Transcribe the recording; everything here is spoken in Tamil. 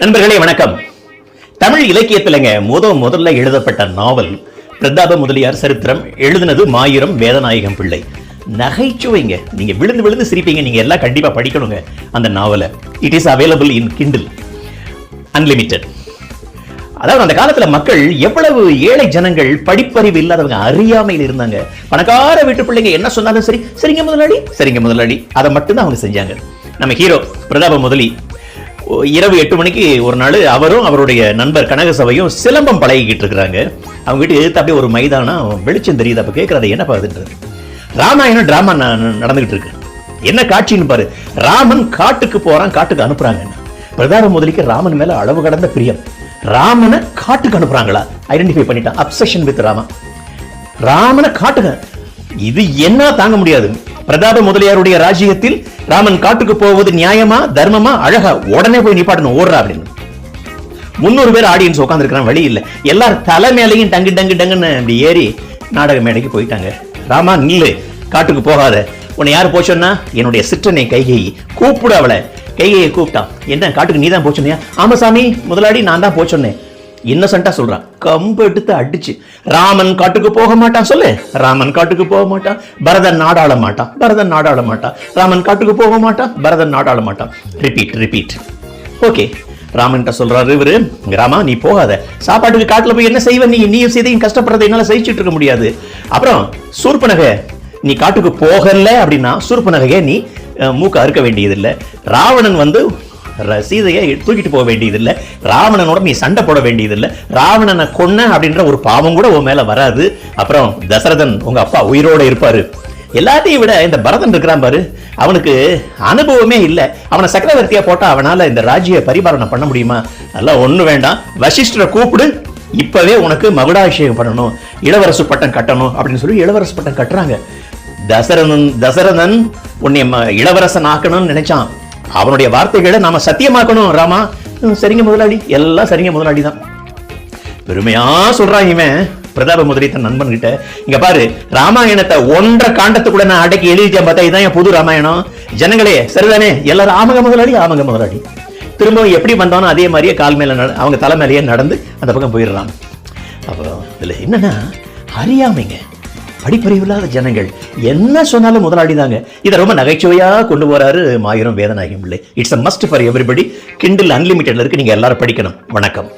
நண்பர்களே வணக்கம். தமிழ் இலக்கியத்திலங்க முத முதல்ல எழுதப்பட்ட நாவல் பிரதாப முதலியார் சரித்திரம் எழுதினது மாயிரம் வேதநாயகம் பிள்ளை. நகைச்சுவைங்க. நீங்க விழுந்து விழுந்து சிரிப்பீங்க. நீங்க எல்லாம் கண்டிப்பா படிக்கணுங்க அந்த நாவலை. It is available in Kindle unlimited அதாவது அந்த காலத்துல மக்கள் எவ்வளவு ஏழை ஜனங்கள் படிப்பறிவு இல்லாதவங்க அறியாமையில் இருந்தாங்க. பணக்கார வீட்டு பிள்ளைங்க என்ன சொன்னாலும் சரி சரிங்க முதலாளி சரிங்க முதலாளி. அதை மட்டும்தான் அவங்க செஞ்சாங்க. நம்ம ஹீரோ பிரதாப முதலி இரவு எட்டு மணிக்கு ஒரு நாள் அவரும் அவருடைய நண்பர் கனகசபையும் சிலம்பம் பழகிக்கிட்டு இருக்கிறாங்க. அவங்க வீட்டு எதிர்த்து அப்படியே ஒரு மைதானம் வெளிச்சம் தெரியுது. அப்ப கேட்குறதை என்ன பார்த்துட்டு ராமாயணம் டிராமா நடந்துகிட்டு இருக்கு. என்ன காட்சின்னு பாரு. ராமன் காட்டுக்கு போறான் காட்டுக்கு அனுப்புறாங்க. பிரதான முதலிக்கு ராமன் மேல அளவு கடந்த பிரியம். ராமனை காட்டுக்கு அனுப்புறாங்களா? ஐடென்டிஃபை பண்ணிட்டான். Obsession with Rama. ராமனை காட்டுக்கு இது என்ன தாங்க முடியாது? பிரதாப முதலியாருடைய ராஜ்யத்தில் ராமன் காட்டுக்கு போவது நியாயமா தர்மமா? அழகா? உடனே போய் நிப்பாட்டணும் ஓடுறா அப்படின்னு. முன்னூறு பேர் ஆடியன்ஸ் உட்காந்துருக்கிறான் வழி இல்ல. எல்லாரும் தலை மேலையும் டங்கு டங்கு டங்குன்னு இப்படி ஏறி நாடக மேடைக்கு போயிட்டாங்க. ராமா நில்லு. காட்டுக்கு போகாத. உன்னை யார் போச்சோன்னா என்னுடைய சிற்றனை கைகை கூப்பிடு அவளை. கைகையை கூப்பிட்டான் என்ன காட்டுக்கு நீ தான் போச்சோன்னியா ஆமா சாமி முதலாளி நான் தான் போச்சோன்னேன் இன்னசென்ட்டா சொல்றான். கம்பு எடுத்து அடிச்சு ராமன் காட்டுக்கு போக மாட்டான் சொல்லு. ராமன் காட்டுக்கு போக மாட்டான். பரதன் நாடாள மாட்டான். பரதன் நாடாள மாட்டான். ராமன் காட்டுக்கு போக மாட்டான். பரதன் நாடாள மாட்டான். ரிப்பீட் ரிப்பீட் ஓகே ராமன்கிட்ட சொல்றாரு இவரு ராமா நீ போகாத. சாப்பாட்டுக்கு காட்டுல போய் என்ன செய்வ? நீ நீயும் செய்தையும் கஷ்டப்படுறதை என்னால சகிச்சுட்டு இருக்க முடியாது. அப்புறம் சூர்பனகை நீ காட்டுக்கு போகல அப்படின்னா சூர்பனகையை நீ மூக்க அறுக்க வேண்டியதில்லை. ராவணன் வந்து ரசீதையை தூக்கிட்டு போக வேண்டியதில்லை. ராவணனோட நீ சண்டை போட வேண்டியதில்லை. ராவணனை கொன்ன அப்படின்ற ஒரு பாவம் கூட உன் மேல வராது. அப்புறம் தசரதன் உங்க அப்பா உயிரோட இருப்பாரு. எல்லாத்தையும் விட இந்த பரதன் இருக்கிறான் பாரு. அவனுக்கு அனுபவமே இல்லை. அவனை சக்கரவர்த்தியா போட்டா அவனால இந்த ராஜ்ய பரிபாலனை பண்ண முடியுமா? அதெல்லாம் ஒன்றும் வேண்டாம். வசிஷ்டரை கூப்பிடு. இப்பவே உனக்கு மகுடாபிஷேகம் பண்ணணும். இளவரசு பட்டம் கட்டணும் அப்படின்னு சொல்லி இளவரசு பட்டம் கட்டுறாங்க. தசரதன் தசரதன் உன்னை ம- இளவரசன் ஆக்கணும்னு நினைச்சான். அவனுடைய வார்த்தைகளை நாம சத்தியமாக்கணும் ராமா. சரிங்க முதலாளி. எல்லாம் சரிங்க முதலாளி தான். பெருமையா சொல்றான் இவன். பிரதாப முதலி தன் நண்பன் கிட்ட இங்க பாரு ராமாயணத்தை ஒன்றரை காண்டத்துக்குள்ள நான் அடக்கி எழுதிட்டேன் பார்த்தா இதான் என் புது ராமாயணம். ஜனங்களே சரிதானே? எல்லாரும் ஆமக முதலாளி ஆமக முதலாளி. திரும்பவும் எப்படி வந்தானோ அதே மாதிரியே கால் மேல அவங்க தலை மேலேயே நடந்து அந்த பக்கம் போயிடுறான். அப்புறம் இதுல என்னன்னா அறியாமைங்க. படிப்பறிவில்லாத ஜனங்கள். என்ன சொன்னாலும் முதலாளி தாங்க இதை ரொம்ப நகைச்சுவையா கொண்டு போறாரு மாயிரம் Vedanayagam Pillai. It's a must for everybody Kindle அன்லிமிட்டட்ல இருக்கு. நீங்க எல்லாரும் படிக்கணும். வணக்கம்.